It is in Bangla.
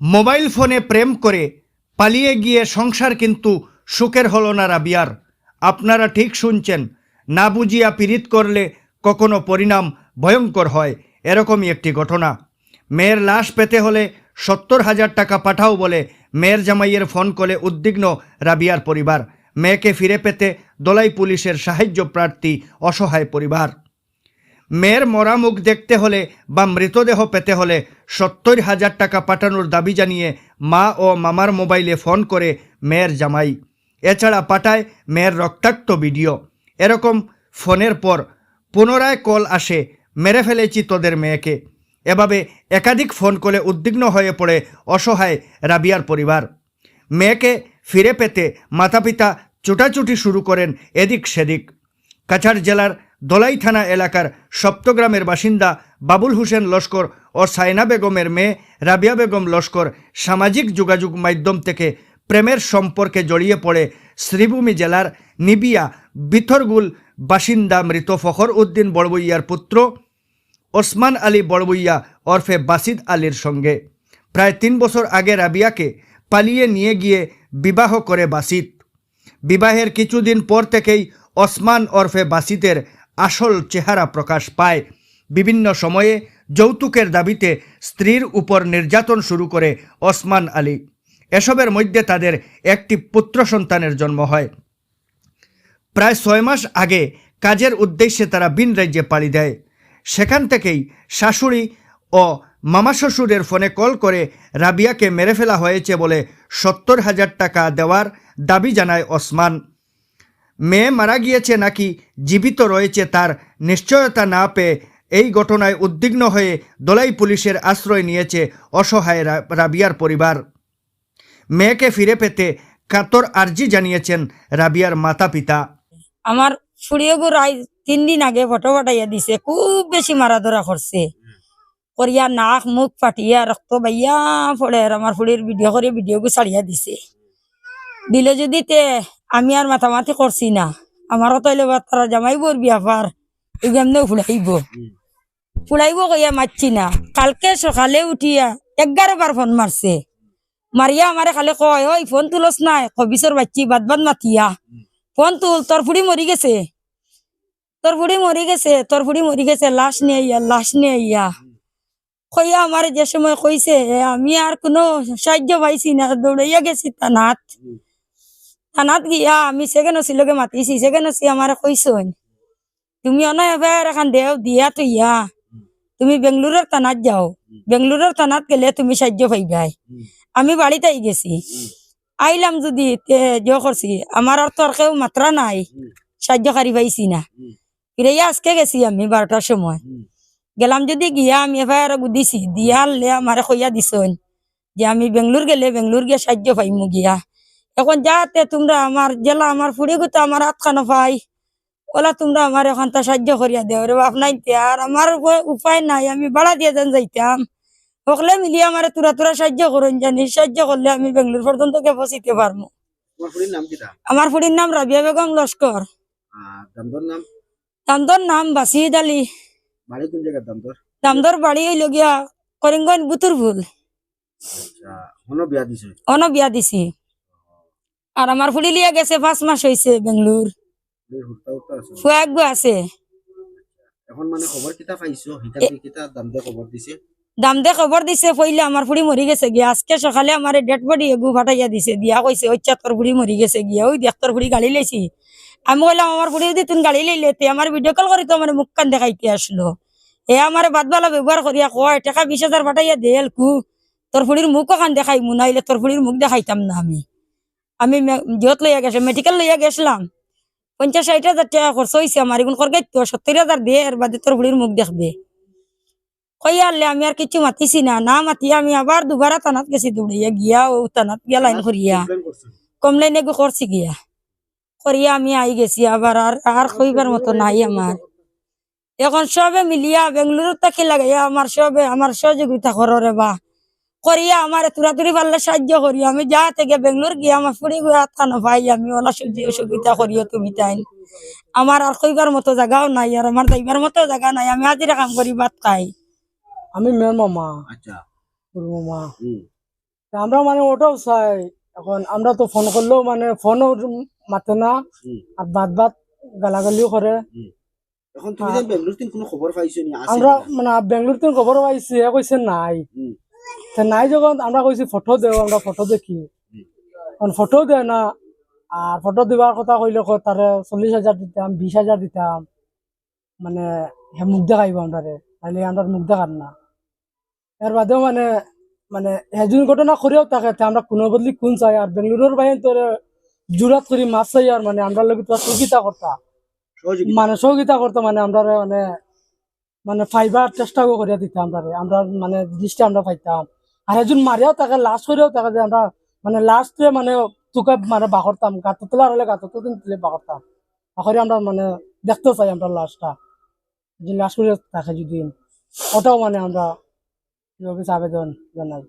মোবাইল ফোনে প্রেম করে পালিয়ে গিয়ে সংসার কিন্তু সুখের হলো না রাবিয়ার। আপনারা ঠিক শুনছেন, না বুঝিয়া পীড়িত করলে কখনো পরিণাম ভয়ঙ্কর হয়, এরকমই একটি ঘটনা। মেয়ের লাশ পেতে হলে সত্তর হাজার টাকা পাঠাও বলে মেয়ের জামাইয়ের ফোন করে উদ্বিগ্ন রাবিয়ার পরিবার। মেয়েকে ফিরে পেতে দোলাই পুলিশের সাহায্য প্রার্থী অসহায় পরিবার। মেয়ের মরা মুখ দেখতে হলে বা মৃতদেহ পেতে হলে সত্তর হাজার টাকা পাঠানোর দাবি জানিয়ে মা ও মামার মোবাইলে ফোন করে মেয়ের জামাই। এছাড়া পাঠায় মেয়ের রক্তাক্ত ভিডিও। এরকম ফোনের পর পুনরায় কল আসে মেরে ফেলেছি তোদের মেয়েকে। এভাবে একাধিক ফোন করে উদ্বিগ্ন হয়ে পড়ে অসহায় রাবিয়ার পরিবার। মেয়েকে ফিরে পেতে মাতাপিতা ছুটাছুটি শুরু করেন এদিক সেদিক। কাছাড় জেলার দলাই থানা এলাকার সপ্তগ্রামের বাসিন্দা বাবুল হোসেন লস্কর ও সাইনা বেগমের মেয়ে রাবিয়া বেগম লস্কর সামাজিক যোগাযোগ মাধ্যম থেকে প্রেমের সম্পর্কে জড়িয়ে পড়ে শ্রীভূমি জেলার নিবিয়া বিথরগুল বাসিন্দা মৃত ফখর উদ্দিন বড়বইয়ার পুত্র ওসমান আলী বড়বইয়া ওরফে বাসিদ আলীর সঙ্গে। প্রায় তিন বছর আগে রাবিয়াকে পালিয়ে নিয়ে গিয়ে বিবাহ করে বাসিত বিবাহের কিছুদিন পর থেকেই ওসমান ওরফে বাসিতের আসল চেহারা প্রকাশ পায়। বিভিন্ন সময়ে যৌতুকের দাবিতে স্ত্রীর উপর নির্যাতন শুরু করে ওসমান আলী। এসবের মধ্যে তাদের একটি পুত্র সন্তানের জন্ম হয়। প্রায় ছয় মাস আগে কাজের উদ্দেশ্যে তারা বিন রাজ্যে পাড়ি দেয়। সেখান থেকেই শাশুড়ি ও মামা শ্বশুরের ফোনে কল করে রাবিয়াকে মেরে ফেলা হয়েছে বলে সত্তর হাজার টাকা দেওয়ার দাবি জানায় ওসমান। মেয়ে মারা গিয়েছে নাকি জীবিত রয়েছে তার নিশ্চয়তা না পেয়ে এই ঘটনায় উদ্বিগ্ন হয়ে দোলাই পুলিশের আশ্রয় নিয়েছে অসহায় রাবিয়ার পরিবার। মেয়েকে ফিরে পেতে কাতর আর্জি জানিয়েছেন রাবিয়ার মাতা পিতা আমার ফুড়িয়ে গো রাই তিন দিন আগে ফটো ফাটাইয়া দিছে, খুব বেশি মারা ধরা করছে। করিয়া নাক, মুখ ফাটিয়া, রক্ত বাইয়া আর আমার ফুড়ির ভিডিও করে ভিডিও ছাড়িয়া দিছে। দিলে যদি তে আমি আর মাথামাথি করছি না। আমারও তৈলে তারা জামাইবর বিয়া পার। এমনি ফুড়াইব ফুলাইব। কইয়া মারছি না। কালকে সকালে উঠিয়া এগারো বার ফোন মারছে। মারিয়া আমারে খালি কয়, ওই ফোন তুলস নাই কবিসর বাচ্চি, বাদ বাদ মাতিয়া। ফোন তুল তোর ফুড়ি মরি গেছে। তোর ফুড়ি মরি গেছে তোর ফুড়ি মরি গেছে লাশ নিয়ে আইয়া লাশ নিয়ে আইয়া? কইয়া আমার যে সময় কইছে আমি আর কোনো সাহায্য পাইছি না দৌড়াইয়া গেছি তানাত। তানাত গিয়া আমি সেকেন্ড লগে মাতিছি সেকেন্ড ওসি আমার কইসন তুমি অনয় এবার এখন দেও দিয়া তো তুমি বেঙ্গলোরের তানাত যাও। বেঙ্গলোরের তানাত গেলে তুমি সাহায্য পাইবাই। আমি বাড়িতে আই গেছি। আইলাম যদি জো করছি আমার আর তোর কেউ মাত্রা নাই। সাহায্যকারী পাইছি না। ফিরে আজকে গেছি আমি বারোটার সময়। গেলাম যদি গিয়া আমি এফআইআর দিছি দিয়া লে আমারে কইয়া দিছন যে আমি বেঙ্গলোর গেলে বেঙ্গলোর গিয়ে সাহায্য পাইমু গিয়া। এখন যাতে তোমরা আমার জেলা আমার ফুড়ি গুতো আমার হাত খানো পাই ওলা তোমরা আমার এখন তা সাহায্য করিয়া দেও। রে বাপ নাই আর আমার উপায়- নাই আমি বাড়া দিয়ে যেন যাইতাম। সকলে মিলিয়ে আমার তুরা তুরা সাহায্য করুন জানি সাহায্য করলে আমি বেঙ্গলোর পর্যন্ত কে পৌঁছিতে পারব আমার ফুড়ির নাম রাবিয়া বেগম লস্কর। দামদর নাম? বাসিদ আলী। দামদর? বাড়ি হইল গিয়া করিমগঞ্জ বুতুরভুল। আচ্ছা হনো অন বিয়া দিছি। আর আমার ফুলি লিয়া গেছে পাঁচ মাস হয়েছে বেঙ্গলোর। আছে। এখন মানে খবর কিতা পাইছো? কিতা দাম দিয়ে খবর দিছে? দাম দে খবর দিছে পইলে আমার ফুড়ি মরি গেছে গিয়া। আজকে সকালে আমার ডেড বডি এগু ফাটাইয়া দিছে দিয়া কইছে ওচ্চা তোর ফুড়ি মরি গেছে গিয়া। ওই দেখ তোর ফুড়ি গাড়ি লাইছি আমি কইলাম আমার ফুড়ি যদি তুমি গাড়ি লাইলে তে আমার ভিডিও কল করি তো আমার মুখ কান দেখাইতে আসলো। এ আমার বাদবালা ব্যবহার করিয়া কয় টাকা বিশ হাজার ফাটাইয়া দে কু তোর ফুড়ির মুখ কান দেখাই মু নাইলে তোর ফুড়ির মুখ দেখাইতাম না আমি। আমি জিহত লইয়া গেছে মেডিকেল লইয়া গেছিলাম। পঞ্চাশ ষাট হাজার টাকা খরচ হয়েছে আমার এখন করগাই তো সত্তর হাজার দে এর বাদে তোর ফুড়ির মুখ দেখবে। কইয়া আনলে আমি আর কিছু মাতিছি না না মাতিয়া আমি আবার দুবারা তানাত গেছি দৌড়িয়া, গিয়া ও তানাত গিয়া লাইন করিয়া। কমলাইন এগু করছি গিয়া। করিয়া আমি আই গেছি, আবার আর আর কইবার মতো নাই আমার। এখন সবে মিলিয়া বেঙ্গলুরু তাকে লাগাইয়া, আমার সবে, আমার সহযোগিতা করো রে বা। করিয়া আমার তুরাতুরি পারলে সাহায্য করি আমি যা থেকে বেঙ্গলোর গিয়া আমার ফুড়ি গুয়া থানো ভাই আমি ওলা সহযোগিতা করিও তুমি তাই আমার আর কইবার মতো জায়গাও নাই আর আমার যাইবার মতো জায়গা নাই আমি হাজিরা কাম করি ভাত খাই। আমি মেয়ের মামা। আচ্ছা। মামা। আমরা মানে ওটাও চাই এখন আমরা তো ফোন করলেও মানে ফোনও মাতে না। আর বাদ বাদ গালাগালিও করে এখন তুমি বেঙ্গলোর তিন কোনো খবর পাইছো আমরা মানে বেঙ্গলোর থেকে খবর পাইছি কইছে নাই। হুম। তা নাই যখন আমরা কইছি ফটো দেও আমরা ফটো দেখি। এখন ফটো দেয় না আর ফটো দিবার কথা কইলে তারে চল্লিশ হাজার দিতাম বিশ হাজার দিতাম। মানে হে মুখ দেখাইব আমরা নাহলে আমরা মুখ দেখার না। এর বাদেও মানে মানে হেজুন ঘটনা করেও থাকে আমরা কোনো বদলি কোন চাই আর বেঙ্গলোরের বাইরে তোর জুরাত করি মাছ চাই আর মানে আমরা লোক তো সহযোগিতা করতা সহযোগিতা। মানে সহযোগিতা করতে মানে আমরা মানে মানে ফাইবার চেষ্টাও করে দিতাম তারে। আমরা মানে জিনিসটা আমরা পাইতাম। আর একজন মারিয়াও তাকে লাশ করেও তাকে যে আমরা মানে লাস্টে মানে তোকে মানে বাহরতাম গাতো তোলা হলে গাতো দিন তুলে বাহরতাম বাকরে আমরা মানে দেখতে চাই আমরা লাশটা যে লাশ করে তাকে যদি। ওটাও মানে আমরা আবেদন জানাই।